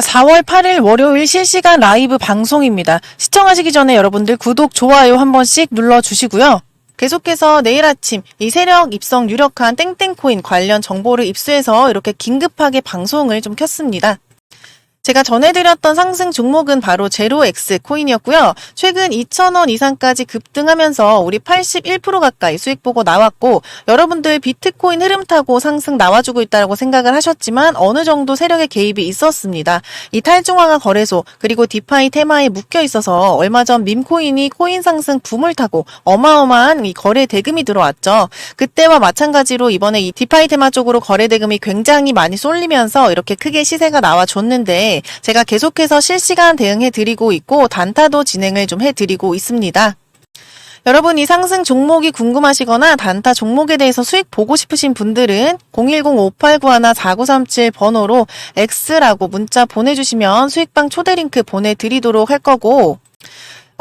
4월 8일 월요일 실시간 라이브 방송입니다. 시청하시기 전에 여러분들 구독, 좋아요 한 번씩 눌러주시고요. 계속해서 내일 아침 이 세력 입성 유력한 땡땡코인 관련 정보를 입수해서 이렇게 긴급하게 방송을 좀 켰습니다. 제가 전해드렸던 상승 종목은 바로 제로엑스 코인이었고요. 최근 2,000원 이상까지 급등하면서 우리 81% 가까이 수익 보고 나왔고 여러분들 비트코인 흐름 타고 상승 나와주고 있다고 생각을 하셨지만 어느 정도 세력의 개입이 있었습니다. 이 탈중앙화 거래소 그리고 디파이 테마에 묶여 있어서 얼마 전 밈코인이 코인 상승 붐을 타고 어마어마한 이 거래 대금이 들어왔죠. 그때와 마찬가지로 이번에 이 디파이 테마 쪽으로 거래 대금이 굉장히 많이 쏠리면서 이렇게 크게 시세가 나와줬는데 제가 계속해서 실시간 대응해 드리고 있고 단타도 진행을 좀 해 드리고 있습니다. 여러분 이 상승 종목이 궁금하시거나 단타 종목에 대해서 수익 보고 싶으신 분들은 010-5891-4937 번호로 X라고 문자 보내주시면 수익방 초대 링크 보내드리도록 할 거고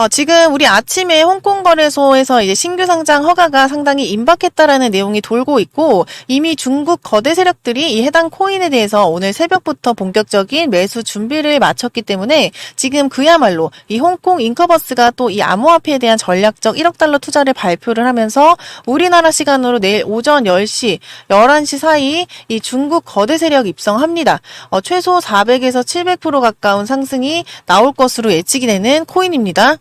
어, 지금 우리 아침에 홍콩 거래소에서 이제 신규 상장 허가가 상당히 임박했다라는 내용이 돌고 있고 이미 중국 거대 세력들이 이 해당 코인에 대해서 오늘 새벽부터 본격적인 매수 준비를 마쳤기 때문에 지금 그야말로 이 홍콩 인커버스가 또 이 암호화폐에 대한 전략적 1억 달러 투자를 발표를 하면서 우리나라 시간으로 내일 오전 10시, 11시 사이 이 중국 거대 세력 입성합니다. 어, 최소 400에서 700% 가까운 상승이 나올 것으로 예측이 되는 코인입니다.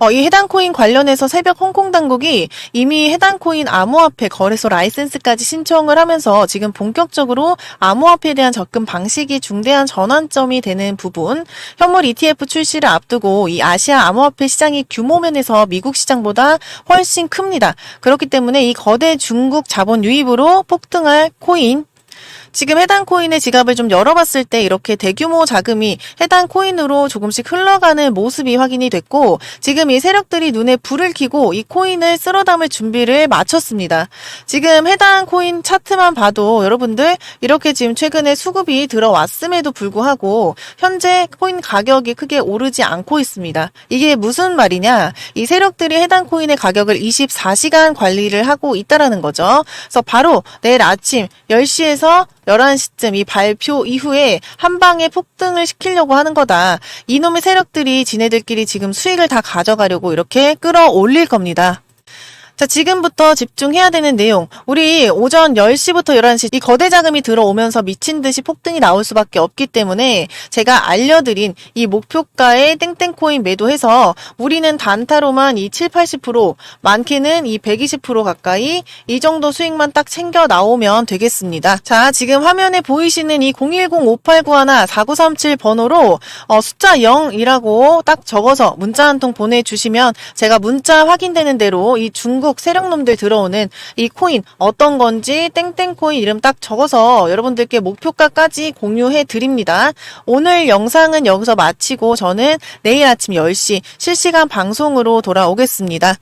어, 이 해당 코인 관련해서 새벽 홍콩 당국이 이미 해당 코인 암호화폐 거래소 라이센스까지 신청을 하면서 지금 본격적으로 암호화폐에 대한 접근 방식이 중대한 전환점이 되는 부분, 현물 ETF 출시를 앞두고 이 아시아 암호화폐 시장이 규모 면에서 미국 시장보다 훨씬 큽니다. 그렇기 때문에 이 거대 중국 자본 유입으로 폭등할 코인 지금 해당 코인의 지갑을 좀 열어봤을 때 이렇게 대규모 자금이 해당 코인으로 조금씩 흘러가는 모습이 확인이 됐고 지금 이 세력들이 눈에 불을 켜고 이 코인을 쓸어 담을 준비를 마쳤습니다. 지금 해당 코인 차트만 봐도 여러분들 이렇게 지금 최근에 수급이 들어왔음에도 불구하고 현재 코인 가격이 크게 오르지 않고 있습니다. 이게 무슨 말이냐? 이 세력들이 해당 코인의 가격을 24시간 관리를 하고 있다라는 거죠. 그래서 바로 내일 아침 10시에서 11시쯤 이 발표 이후에 한 방에 폭등을 시키려고 하는 거다. 이놈의 세력들이 지네들끼리 지금 수익을 다 가져가려고 이렇게 끌어올릴 겁니다. 자, 지금부터 집중해야 되는 내용. 우리 오전 10시부터 11시 이 거대 자금이 들어오면서 미친 듯이 폭등이 나올 수밖에 없기 때문에 제가 알려드린 이 목표가의 땡땡코인 매도해서 우리는 단타로만 이 7, 80% 많게는 이 120% 가까이 이 정도 수익만 딱 챙겨 나오면 되겠습니다. 자, 지금 화면에 보이시는 이 010-5891-4937 번호로 어, 숫자 0이라고 딱 적어서 문자 한 통 보내주시면 제가 문자 확인되는 대로 이 중국 세력놈들 들어오는 이 코인 어떤 건지 땡땡 코인 이름 딱 적어서 여러분들께 목표가까지 공유해 드립니다. 오늘 영상은 여기서 마치고 저는 내일 아침 10시 실시간 방송으로 돌아오겠습니다.